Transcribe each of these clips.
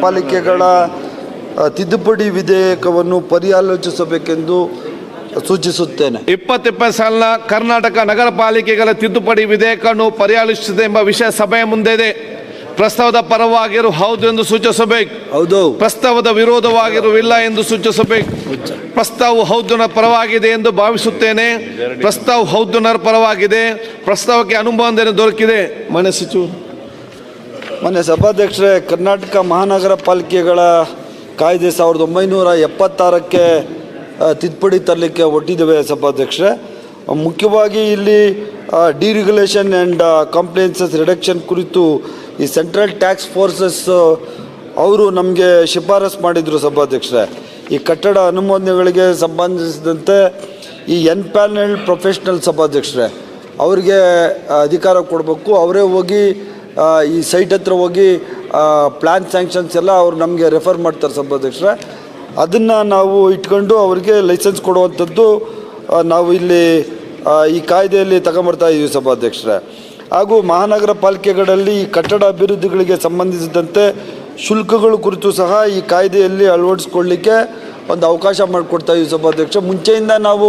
ಪಾಲಿಕೆಗಳ ತಿದ್ದುಪಡಿ ವಿಧೇಯಕವನ್ನು ಪರ್ಯಾಲೋಚಿಸಬೇಕೆಂದು ಸೂಚಿಸುತ್ತೇನೆ. ಇಪ್ಪತ್ತಿಪ್ಪತ್ತು ಸಾಲಿನ ಕರ್ನಾಟಕ ನಗರ ಪಾಲಿಕೆಗಳ ತಿದ್ದುಪಡಿ ವಿಧೇಯಕವನ್ನು ಪರ್ಯಾಲೋಚಿಸಿದೆ ಎಂಬ ವಿಷಯ ಸಭೆಯ ಮುಂದೆ ಇದೆ. ಪ್ರಸ್ತಾವದ ಪರವಾಗಿರು ಹೌದು ಎಂದು ಸೂಚಿಸಬೇಕು. ಹೌದು. ಪ್ರಸ್ತಾವದ ವಿರೋಧವಾಗಿರುವಿಲ್ಲ ಎಂದು ಸೂಚಿಸಬೇಕು. ಪ್ರಸ್ತಾವ ಹೌದನ ಪರವಾಗಿದೆ ಎಂದು ಭಾವಿಸುತ್ತೇನೆ. ಪ್ರಸ್ತಾವ ಹೌದುನರ ಪರವಾಗಿದೆ. ಪ್ರಸ್ತಾವಕ್ಕೆ ಅನುಮೋದನೆ ದೊರಕಿದೆ. ಮನೆ ಸಚಿವ ಮನೆ ಸಭಾಧ್ಯಕ್ಷರೇ ಕರ್ನಾಟಕ ಮಹಾನಗರ ಪಾಲಿಕೆಗಳ ಕಾಯ್ದೆ ಸಾವಿರದ ಒಂಬೈನೂರ ಎಪ್ಪತ್ತಾರಕ್ಕೆ ತಿದ್ದುಪಡಿ ತರಲಿಕ್ಕೆ ಒಟ್ಟಿದ್ದೇವೆ ಸಭಾಧ್ಯಕ್ಷರೇ. ಮುಖ್ಯವಾಗಿ ಇಲ್ಲಿ ಡಿರೆಗ್ಯುಲೇಷನ್ ಆ್ಯಂಡ್ ಕಂಪ್ಲೇನ್ಸಸ್ ರಿಡಕ್ಷನ್ ಕುರಿತು ಈ ಸೆಂಟ್ರಲ್ ಟ್ಯಾಕ್ಸ್ ಫೋರ್ಸಸ್, ಅವರು ನಮಗೆ ಶಿಫಾರಸ್ ಮಾಡಿದರು ಸಭಾಧ್ಯಕ್ಷರೇ. ಈ ಕಟ್ಟಡ ಅನುಮೋದನೆಗಳಿಗೆ ಸಂಬಂಧಿಸಿದಂತೆ ಈ ಎನ್ ಪ್ಯಾನೆಲ್ ಪ್ರೊಫೆಷ್ನಲ್ ಸಭಾಧ್ಯಕ್ಷರೇ, ಅವರಿಗೆ ಅಧಿಕಾರ ಕೊಡಬೇಕು. ಅವರೇ ಹೋಗಿ ಈ ಸೈಟ್ ಹತ್ರ ಹೋಗಿ ಪ್ಲ್ಯಾನ್ ಸ್ಯಾಂಕ್ಷನ್ಸ್ ಎಲ್ಲ ಅವ್ರು ನಮಗೆ ರೆಫರ್ ಮಾಡ್ತಾರೆ ಸಭಾಧ್ಯಕ್ಷರೇ. ಅದನ್ನು ನಾವು ಇಟ್ಕೊಂಡು ಅವರಿಗೆ ಲೈಸೆನ್ಸ್ ಕೊಡುವಂಥದ್ದು ನಾವು ಇಲ್ಲಿ ಈ ಕಾಯ್ದೆಯಲ್ಲಿ ತಗೊಂಬರ್ತಾ ಇದ್ದೀವಿ ಸಭಾಧ್ಯಕ್ಷರೇ. ಹಾಗೂ ಮಹಾನಗರ ಪಾಲಿಕೆಗಳಲ್ಲಿ ಕಟ್ಟಡ ಅಭಿವೃದ್ಧಿಗಳಿಗೆ ಸಂಬಂಧಿಸಿದಂತೆ ಶುಲ್ಕಗಳು ಕುರಿತು ಸಹ ಈ ಕಾಯ್ದೆಯಲ್ಲಿ ಅಳವಡಿಸ್ಕೊಳ್ಳಿಕ್ಕೆ ಒಂದು ಅವಕಾಶ ಮಾಡಿಕೊಡ್ತಾ ಇದ್ವಿ ಸಭಾಧ್ಯಕ್ಷ. ಮುಂಚೆಯಿಂದ ನಾವು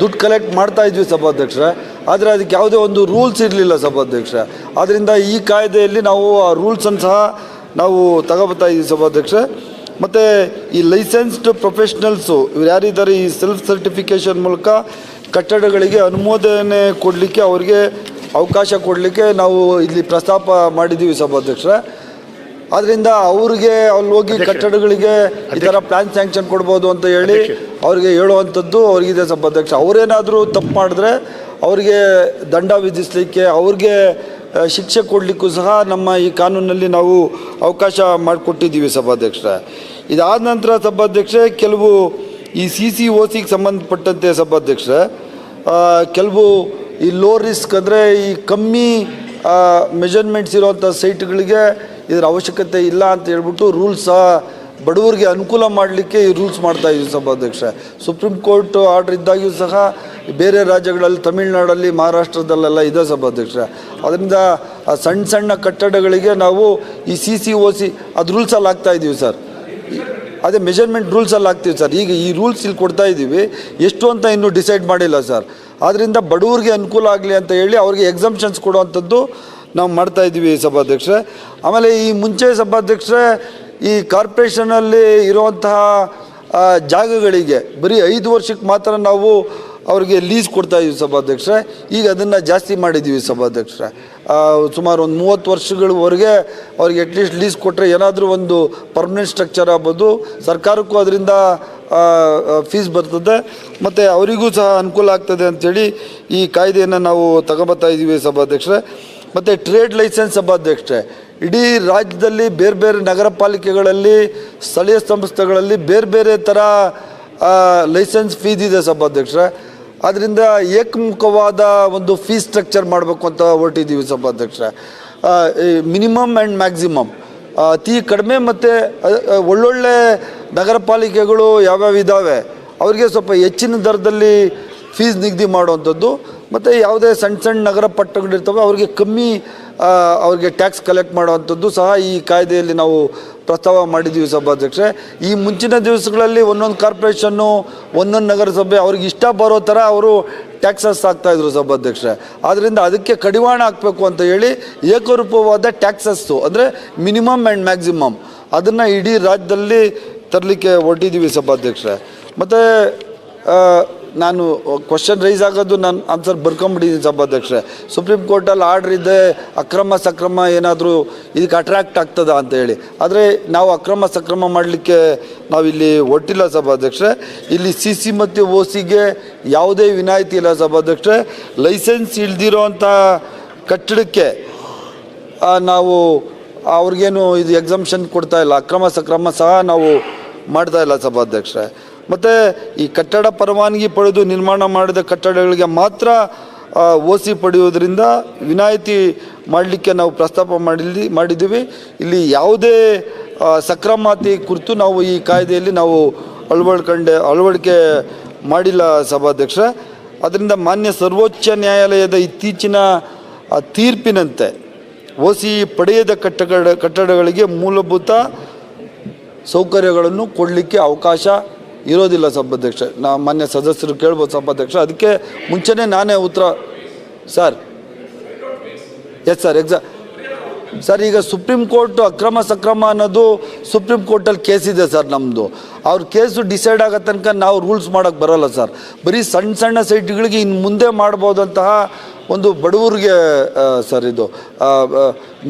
ದುಡ್ಡು ಕಲೆಕ್ಟ್ ಮಾಡ್ತಾ ಇದ್ವಿ ಸಭಾಧ್ಯಕ್ಷರೇ. ಆದರೆ ಅದಕ್ಕೆ ಯಾವುದೇ ಒಂದು ರೂಲ್ಸ್ ಇರಲಿಲ್ಲ ಸಭಾಧ್ಯಕ್ಷ ಆದ್ದರಿಂದ ಈ ಕಾಯ್ದೆಯಲ್ಲಿ ನಾವು ಆ ರೂಲ್ಸನ್ನು ಸಹ ನಾವು ತಗೋಬರ್ತಾ ಇದ್ದೀವಿ ಸಭಾಧ್ಯಕ್ಷ ಮತ್ತು ಈ ಲೈಸೆನ್ಸ್ಡ್ ಪ್ರೊಫೆಷ್ನಲ್ಸು ಇವ್ರು ಯಾರಿದ್ದಾರೆ ಈ ಸೆಲ್ಫ್ ಸರ್ಟಿಫಿಕೇಷನ್ ಮೂಲಕ ಕಟ್ಟಡಗಳಿಗೆ ಅನುಮೋದನೆ ಕೊಡಲಿಕ್ಕೆ ಅವರಿಗೆ ಅವಕಾಶ ಕೊಡಲಿಕ್ಕೆ ನಾವು ಇಲ್ಲಿ ಪ್ರಸ್ತಾಪ ಮಾಡಿದ್ದೀವಿ ಸಭಾಧ್ಯಕ್ಷರೇ. ಆದ್ರಿಂದ ಅವ್ರಿಗೆ ಅಲ್ಲಿ ಹೋಗಿ ಕಟ್ಟಡಗಳಿಗೆ ಈ ಥರ ಪ್ಲಾನ್ ಸ್ಯಾಂಕ್ಷನ್ ಕೊಡ್ಬೋದು ಅಂತ ಹೇಳಿ ಅವ್ರಿಗೆ ಹೇಳುವಂಥದ್ದು ಅವ್ರಿಗಿದೆ ಸಭಾಧ್ಯಕ್ಷ. ಅವರೇನಾದರೂ ತಪ್ಪು ಮಾಡಿದ್ರೆ ಅವ್ರಿಗೆ ದಂಡ ವಿಧಿಸಲಿಕ್ಕೆ ಅವ್ರಿಗೆ ಶಿಕ್ಷೆ ಕೊಡಲಿಕ್ಕೂ ಸಹ ನಮ್ಮ ಈ ಕಾನೂನಲ್ಲಿ ನಾವು ಅವಕಾಶ ಮಾಡಿಕೊಟ್ಟಿದ್ದೀವಿ ಸಭಾಧ್ಯಕ್ಷರ. ಇದಾದ ನಂತರ ಸಭಾಧ್ಯಕ್ಷರೇ ಕೆಲವು ಈ ಸಿ ಸಿ ಓ ಸಿಗೆ ಸಂಬಂಧಪಟ್ಟಂತೆ ಸಭಾಧ್ಯಕ್ಷರೇ ಕೆಲವು ಈ ಲೋ ರಿಸ್ಕ್ ಅಂದರೆ ಈ ಕಮ್ಮಿ ಮೆಜರ್ಮೆಂಟ್ಸ್ ಇರೋವಂಥ ಸೈಟ್ಗಳಿಗೆ ಇದರ ಅವಶ್ಯಕತೆ ಇಲ್ಲ ಅಂತ ಹೇಳ್ಬಿಟ್ಟು ರೂಲ್ಸ್ ಬಡವರಿಗೆ ಅನುಕೂಲ ಮಾಡಲಿಕ್ಕೆ ಈ ರೂಲ್ಸ್ ಮಾಡ್ತಾ ಇದ್ದೀವಿ ಸಭಾಧ್ಯಕ್ಷ. ಸುಪ್ರೀಂ ಕೋರ್ಟ್ ಆರ್ಡರ್ ಇದ್ದಾಗ್ಯೂ ಸಹ ಬೇರೆ ರಾಜ್ಯಗಳಲ್ಲಿ ತಮಿಳುನಾಡಲ್ಲಿ, ಮಹಾರಾಷ್ಟ್ರದಲ್ಲೆಲ್ಲ ಇದೆ ಸಭಾಧ್ಯಕ್ಷ. ಅದರಿಂದ ಸಣ್ಣ ಸಣ್ಣ ಕಟ್ಟಡಗಳಿಗೆ ನಾವು ಈ ಸಿ ಸಿ ಓ ಸಿ ಅದು ರೂಲ್ಸಲ್ಲಿ ಹಾಕ್ತಾ ಇದ್ದೀವಿ ಸರ್. ಅದೇ ಮೆಜರ್ಮೆಂಟ್ ರೂಲ್ಸಲ್ಲಿ ಹಾಕ್ತೀವಿ ಸರ್ ಈಗ ಈ ರೂಲ್ಸ್ ಇಲ್ಲಿ ಕೊಡ್ತಾ ಇದ್ದೀವಿ. ಎಷ್ಟು ಅಂತ ಇನ್ನೂ ಡಿಸೈಡ್ ಮಾಡಿಲ್ಲ ಸರ್ ಆದ್ದರಿಂದ ಬಡವರಿಗೆ ಅನುಕೂಲ ಆಗಲಿ ಅಂತ ಹೇಳಿ ಅವ್ರಿಗೆ ಎಕ್ಸಮ್ಷನ್ಸ್ ಕೊಡುವಂಥದ್ದು ನಾವು ಮಾಡ್ತಾ ಇದ್ದೀವಿ ಸಭಾಧ್ಯಕ್ಷರೇ. ಆಮೇಲೆ ಈ ಮುಂಚೆ ಸಭಾಧ್ಯಕ್ಷರೇ, ಈ ಕಾರ್ಪೊರೇಷನಲ್ಲಿ ಇರುವಂತಹ ಜಾಗಗಳಿಗೆ ಬರೀ ಐದು ವರ್ಷಕ್ಕೆ ಮಾತ್ರ ನಾವು ಅವ್ರಿಗೆ ಲೀಸ್ ಕೊಡ್ತಾ ಇದ್ದೀವಿ ಸಭಾಧ್ಯಕ್ಷರೇ. ಈಗ ಅದನ್ನು ಜಾಸ್ತಿ ಮಾಡಿದ್ದೀವಿ ಸಭಾಧ್ಯಕ್ಷರೇ. ಸುಮಾರು ಒಂದು ಮೂವತ್ತು ವರ್ಷಗಳವರೆಗೆ ಅವ್ರಿಗೆ ಅಟ್ಲೀಸ್ಟ್ ಲೀಸ್ ಕೊಟ್ಟರೆ ಏನಾದರೂ ಒಂದು ಪರ್ಮನೆಂಟ್ ಸ್ಟ್ರಕ್ಚರ್ ಆಗ್ಬೋದು. ಸರ್ಕಾರಕ್ಕೂ ಅದರಿಂದ ಫೀಸ್ ಬರ್ತದೆ. ಮತ್ತು ಅವರಿಗೂ ಸಹ ಅನುಕೂಲ ಆಗ್ತದೆ ಅಂಥೇಳಿ ಈ ಕಾಯ್ದೆಯನ್ನು ನಾವು ತಗೊಬತ್ತಾ ಇದ್ದೀವಿ ಸಭಾಧ್ಯಕ್ಷರೇ. ಮತ್ತು ಟ್ರೇಡ್ ಲೈಸೆನ್ಸ್ ಸಭಾಧ್ಯಕ್ಷರೇ, ಇಡೀ ರಾಜ್ಯದಲ್ಲಿ ಬೇರೆ ಬೇರೆ ನಗರ ಪಾಲಿಕೆಗಳಲ್ಲಿ, ಸ್ಥಳೀಯ ಸಂಸ್ಥೆಗಳಲ್ಲಿ ಬೇರೆ ಬೇರೆ ಥರ ಲೈಸೆನ್ಸ್ ಫೀಸ್ ಇದೆ ಸಭಾಧ್ಯಕ್ಷರೇ. ಆದ್ದರಿಂದ ಏಕಮುಖವಾದ ಒಂದು ಫೀಸ್ ಸ್ಟ್ರಕ್ಚರ್ ಮಾಡಬೇಕು ಅಂತ ಹೊರಟಿದ್ದೀವಿ ಸಭಾಧ್ಯಕ್ಷರೇ ಮಿನಿಮಮ್ ಆ್ಯಂಡ್ ಮ್ಯಾಕ್ಸಿಮಮ್ ಅತಿ ಕಡಿಮೆ ಮತ್ತು ಒಳ್ಳೊಳ್ಳೆ ನಗರ ಪಾಲಿಕೆಗಳು ಯಾವ್ಯಾವ ಇದ್ದಾವೆ ಅವರಿಗೆ ಸ್ವಲ್ಪ ಹೆಚ್ಚಿನ ದರದಲ್ಲಿ ಫೀಸ್ ನಿಗದಿ ಮಾಡುವಂಥದ್ದು, ಮತ್ತು ಯಾವುದೇ ಸಣ್ಣ ಸಣ್ಣ ನಗರ ಪಟ್ಟಗಳಿರ್ತವೆ ಅವ್ರಿಗೆ ಕಮ್ಮಿ ಅವ್ರಿಗೆ ಟ್ಯಾಕ್ಸ್ ಕಲೆಕ್ಟ್ ಮಾಡುವಂಥದ್ದು ಸಹ ಈ ಕಾಯ್ದೆಯಲ್ಲಿ ನಾವು ಪ್ರಸ್ತಾವ ಮಾಡಿದ್ದೀವಿ ಸಭಾಧ್ಯಕ್ಷೆ ಈ ಮುಂಚಿನ ದಿವಸಗಳಲ್ಲಿ ಒಂದೊಂದು ಕಾರ್ಪೊರೇಷನ್ನು ಒಂದೊಂದು ನಗರಸಭೆ ಅವ್ರಿಗೆ ಇಷ್ಟ ಬರೋ ಥರ ಅವರು ಟ್ಯಾಕ್ಸಸ್ ಆಗ್ತಾಯಿದ್ರು ಸಭಾಧ್ಯಕ್ಷೆ ಆದ್ದರಿಂದ ಅದಕ್ಕೆ ಕಡಿವಾಣ ಹಾಕಬೇಕು ಅಂತ ಹೇಳಿ ಏಕರೂಪವಾದ ಟ್ಯಾಕ್ಸಸ್ಸು ಅಂದರೆ ಮಿನಿಮಮ್ ಆ್ಯಂಡ್ ಮ್ಯಾಕ್ಸಿಮಮ್ ಅದನ್ನು ಇಡೀ ರಾಜ್ಯದಲ್ಲಿ ತರಲಿಕ್ಕೆ ಹೊರಟಿದ್ದೀವಿ ಸಭಾಧ್ಯಕ್ಷೆ ಮತ್ತು ನಾನು ಕ್ವಶನ್ ರೈಸ್ ಆಗೋದು ನಾನು ಆನ್ಸರ್ ಬರ್ಕೊಂಬಿಟ್ಟಿದ್ದೀನಿ ಸಭಾಧ್ಯಕ್ಷರೇ. ಸುಪ್ರೀಂ ಕೋರ್ಟಲ್ಲಿ ಆರ್ಡ್ರ್ ಇದೆ, ಅಕ್ರಮ ಸಕ್ರಮ ಏನಾದರೂ ಇದಕ್ಕೆ ಅಟ್ರಾಕ್ಟ್ ಆಗ್ತದ ಅಂತ ಹೇಳಿ. ಆದರೆ ನಾವು ಅಕ್ರಮ ಸಕ್ರಮ ಮಾಡಲಿಕ್ಕೆ ನಾವಿಲ್ಲಿ ಒಟ್ಟಿಲ್ಲ ಸಭಾಧ್ಯಕ್ಷರೇ. ಇಲ್ಲಿ ಸಿ ಸಿ ಮತ್ತು ಓ ಸಿಗೆ ಯಾವುದೇ ವಿನಾಯಿತಿ ಇಲ್ಲ ಸಭಾಧ್ಯಕ್ಷರೇ. ಲೈಸೆನ್ಸ್ ಇಲ್ದಿರೋಂಥ ಕಟ್ಟಡಕ್ಕೆ ನಾವು ಅವ್ರಿಗೇನು ಇದು ಎಕ್ಸಾಮ್ಷನ್ ಕೊಡ್ತಾ ಇಲ್ಲ. ಅಕ್ರಮ ಸಕ್ರಮ ಸಹ ನಾವು ಮಾಡ್ತಾ ಇಲ್ಲ ಸಭಾಧ್ಯಕ್ಷರೇ. ಮತ್ತು ಈ ಕಟ್ಟಡ ಪರವಾನಗಿ ಪಡೆದು ನಿರ್ಮಾಣ ಮಾಡಿದ ಕಟ್ಟಡಗಳಿಗೆ ಮಾತ್ರ ಓ ಸಿ ಪಡೆಯುವುದರಿಂದ ವಿನಾಯಿತಿ ಮಾಡಲಿಕ್ಕೆ ನಾವು ಪ್ರಸ್ತಾಪ ಮಾಡಿದ್ವಿ, ಮಾಡಿದ್ದೀವಿ. ಇಲ್ಲಿ ಯಾವುದೇ ಸಕ್ರಮಾತಿ ಕುರಿತು ನಾವು ಈ ಕಾಯ್ದೆಯಲ್ಲಿ ನಾವು ಅಳವಡ್ಕೊಂಡೆ, ಅಳವಡಿಕೆ ಮಾಡಿಲ್ಲ ಸಭಾಧ್ಯಕ್ಷ ಅದರಿಂದ ಮಾನ್ಯ ಸರ್ವೋಚ್ಚ ನ್ಯಾಯಾಲಯದ ಇತ್ತೀಚಿನ ತೀರ್ಪಿನಂತೆ ಒ ಸಿ ಪಡೆಯದ ಕಟ್ಟಡ, ಕಟ್ಟಡಗಳಿಗೆ ಮೂಲಭೂತ ಸೌಕರ್ಯಗಳನ್ನು ಕೊಡಲಿಕ್ಕೆ ಅವಕಾಶ ಇರೋದಿಲ್ಲ ಸಭಾಧ್ಯಕ್ಷ. ನಾ ಮಾನ್ಯ ಸದಸ್ಯರು ಕೇಳ್ಬೋದು ಸಭಾಧ್ಯಕ್ಷ. ಅದಕ್ಕೆ ಮುಂಚೆನೇ ನಾನೇ ಉತ್ತರ. ಸರ್ ಎಸ್ ಸರ್ ಎಕ್ಸಾ ಸರ್ ಈಗ ಸುಪ್ರೀಂ ಕೋರ್ಟ್ ಅಕ್ರಮ ಸಕ್ರಮ ಅನ್ನೋದು ಸುಪ್ರೀಂ ಕೋರ್ಟಲ್ಲಿ ಕೇಸ್ ಇದೆ ಸರ್ ನಮ್ಮದು ಅವ್ರ ಕೇಸು ಡಿಸೈಡ್ ಆಗೋ ತನಕ ನಾವು ರೂಲ್ಸ್ ಮಾಡೋಕ್ಕೆ ಬರೋಲ್ಲ ಸರ್ ಬರೀ ಸಣ್ಣ ಸಣ್ಣ ಸೈಟ್ಗಳಿಗೆ ಇನ್ನು ಮುಂದೆ ಮಾಡ್ಬೋದಂತಹ ಒಂದು ಬಡವರಿಗೆ ಸರ್ ಇದು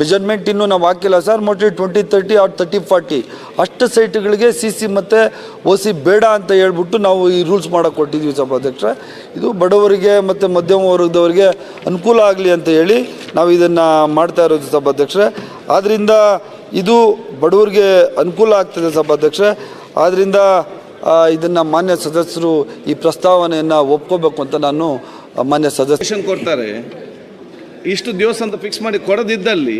ಮೆಜರ್ಮೆಂಟ್ ಇನ್ನೂ ನಾವು ಹಾಕಿಲ್ಲ sir mostly twenty thirty or thirty forty ಅಷ್ಟು ಸೈಟ್ಗಳಿಗೆ ಸಿ ಸಿ ಮತ್ತು ಒ ಸಿ ಬೇಡ ಅಂತ ಹೇಳ್ಬಿಟ್ಟು ನಾವು ಈ ರೂಲ್ಸ್ ಮಾಡೋಕ್ಕೆ ಕೊಟ್ಟಿದ್ದೀವಿ ಸಭಾಧ್ಯಕ್ಷ ಇದು ಬಡವರಿಗೆ ಮತ್ತು ಮಧ್ಯಮ ವರ್ಗದವರಿಗೆ ಅನುಕೂಲ ಆಗಲಿ ಅಂತ ಹೇಳಿ ನಾವು ಇದನ್ನು ಮಾಡ್ತಾ ಇರೋದು ಸಭಾಧ್ಯಕ್ಷರೇ ಆದ್ದರಿಂದ ಇದು ಬಡವರಿಗೆ ಅನುಕೂಲ ಆಗ್ತದೆ ಸಭಾಧ್ಯಕ್ಷ ಆದ್ದರಿಂದ ಇದನ್ನು ಮಾನ್ಯ ಸದಸ್ಯರು ಈ ಪ್ರಸ್ತಾವನೆಯನ್ನು ಒಪ್ಕೋಬೇಕು ಅಂತ ನಾನು ಮಾನ್ಯ ಸದಸ್ಯ ಕೊಡ್ತಾರೆ. ಇಷ್ಟು ದಿವಸ ಅಂತ ಫಿಕ್ಸ್ ಮಾಡಿ ಕೊಡದಿದ್ದಲ್ಲಿ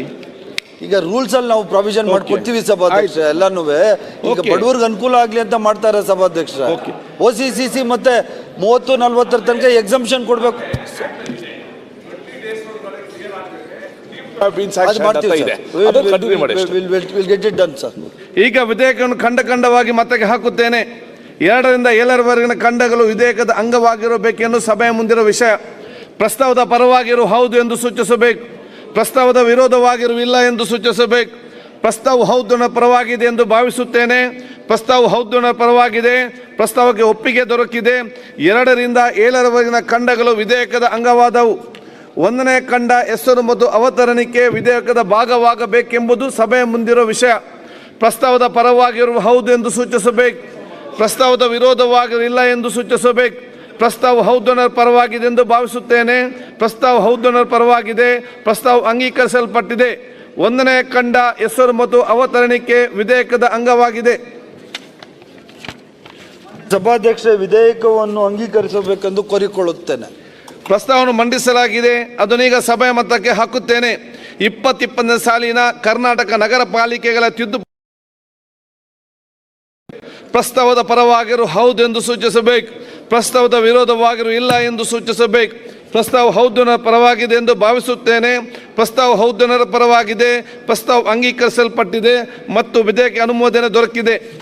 ಈಗ ರೂಲ್ಸ್ ಅಲ್ಲಿ ನಾವು ಪ್ರಾವಿಷನ್ ಮಾಡ್ಕೊಡ್ತೀವಿ ಸಭಾಧ್ಯಕ್ಷ ಎಲ್ಲಾನು. ಈಗ. ಬಡವರಿಗೆ ಅನುಕೂಲ ಆಗ್ಲಿ ಅಂತ ಮಾಡ್ತಾರೆ ಸಭಾಧ್ಯಕ್ಷ. ಓ ಸಿ ಸಿ ಸಿ ಮತ್ತೆ ಮೂವತ್ತು ನಲ್ವತ್ತರ ತನಕ ಎಕ್ಸಂಪ್ಷನ್ ಕೊಡ್ಬೇಕು. Been ಅದು sanctioned ಅಂತ ಇದೆ. ಅದನ್ನ ಕಂಟಿನ್ಯೂ ಮಾಡಿ ಅಷ್ಟೇ. Will get it done sir ಈಗ ವಿಧೇಯಕವನ್ನು ಖಂಡ ಖಂಡವಾಗಿ ಮತಕ್ಕೆ ಹಾಕುತ್ತೇನೆ. ಎರಡರಿಂದ ಏಳರವರೆಗಿನ ಖಂಡಗಳು ವಿಧೇಯಕದ ಅಂಗವಾಗಿರಬೇಕೆಂದು ಸಭೆಯ ಮುಂದಿರುವ ವಿಷಯ. ಪ್ರಸ್ತಾವದ ಪರವಾಗಿರು ಹೌದು ಎಂದು ಸೂಚಿಸಬೇಕು. ಪ್ರಸ್ತಾವದ ವಿರೋಧವಾಗಿರುವಿಲ್ಲ ಎಂದು ಸೂಚಿಸಬೇಕು. ಪ್ರಸ್ತಾವ ಹೌದು ಪರವಾಗಿದೆ ಎಂದು ಭಾವಿಸುತ್ತೇನೆ. ಪ್ರಸ್ತಾವ ಹೌದು ಪರವಾಗಿದೆ. ಪ್ರಸ್ತಾವಕ್ಕೆ ಒಪ್ಪಿಗೆ ದೊರಕಿದೆ. ಎರಡರಿಂದ ಏಳರವರೆಗಿನ ಖಂಡಗಳು ವಿಧೇಯಕದ ಅಂಗವಾದವು. ಒಂದನೇ ಖಂಡ ಹೆಸರು ಮತ್ತು ಅವತರಣಿಕೆ ವಿಧೇಯಕದ ಭಾಗವಾಗಬೇಕೆಂಬುದು ಸಭೆಯ ಮುಂದಿರುವ ವಿಷಯ. ಪ್ರಸ್ತಾವದ ಪರವಾಗಿರುವ ಹೌದು ಎಂದು ಸೂಚಿಸಬೇಕು. ಪ್ರಸ್ತಾವದ ವಿರೋಧವಾಗಲಿಲ್ಲ ಎಂದು ಸೂಚಿಸಬೇಕು. ಪ್ರಸ್ತಾವ ಹೌದನರ್ ಪರವಾಗಿದೆ ಎಂದು ಭಾವಿಸುತ್ತೇನೆ. ಪ್ರಸ್ತಾವ ಹೌದನರ್ ಪರವಾಗಿದೆ. ಪ್ರಸ್ತಾವ ಅಂಗೀಕರಿಸಲ್ಪಟ್ಟಿದೆ. ಒಂದನೇ ಖಂಡ ಹೆಸರು ಮತ್ತು ಅವತರಣಿಕೆ ವಿಧೇಯಕದ ಅಂಗವಾಗಿದೆ. ಸಭಾಧ್ಯಕ್ಷ ವಿಧೇಯಕವನ್ನು ಅಂಗೀಕರಿಸಬೇಕೆಂದು ಕೋರಿಕೊಳ್ಳುತ್ತೇನೆ. ಪ್ರಸ್ತಾವವನ್ನು ಮಂಡಿಸಲಾಗಿದೆ. ಅದನ್ನೀಗ ಸಭೆಯ ಮತಕ್ಕೆ ಹಾಕುತ್ತೇನೆ. ಇಪ್ಪತ್ತಿಪ್ಪತ್ತನೇ ಸಾಲಿನ ಕರ್ನಾಟಕ ನಗರ ಪಾಲಿಕೆಗಳ ತಿದ್ದು ಪ್ರಸ್ತಾವದ ಪರವಾಗಿರು, ಹೌದು ಎಂದು ಸೂಚಿಸಬೇಕು. ಪ್ರಸ್ತಾವದ ವಿರೋಧವಾಗಿರು, ಇಲ್ಲ ಎಂದು ಸೂಚಿಸಬೇಕು. ಪ್ರಸ್ತಾವ ಹೌದನ ಪರವಾಗಿದೆ ಎಂದು ಭಾವಿಸುತ್ತೇನೆ. ಪ್ರಸ್ತಾವ ಹೌದನರ ಪರವಾಗಿದೆ. ಪ್ರಸ್ತಾವ ಅಂಗೀಕರಿಸಲ್ಪಟ್ಟಿದೆ ಮತ್ತು ವಿಧೇಯಕ ಅನುಮೋದನೆ ದೊರಕಿದೆ.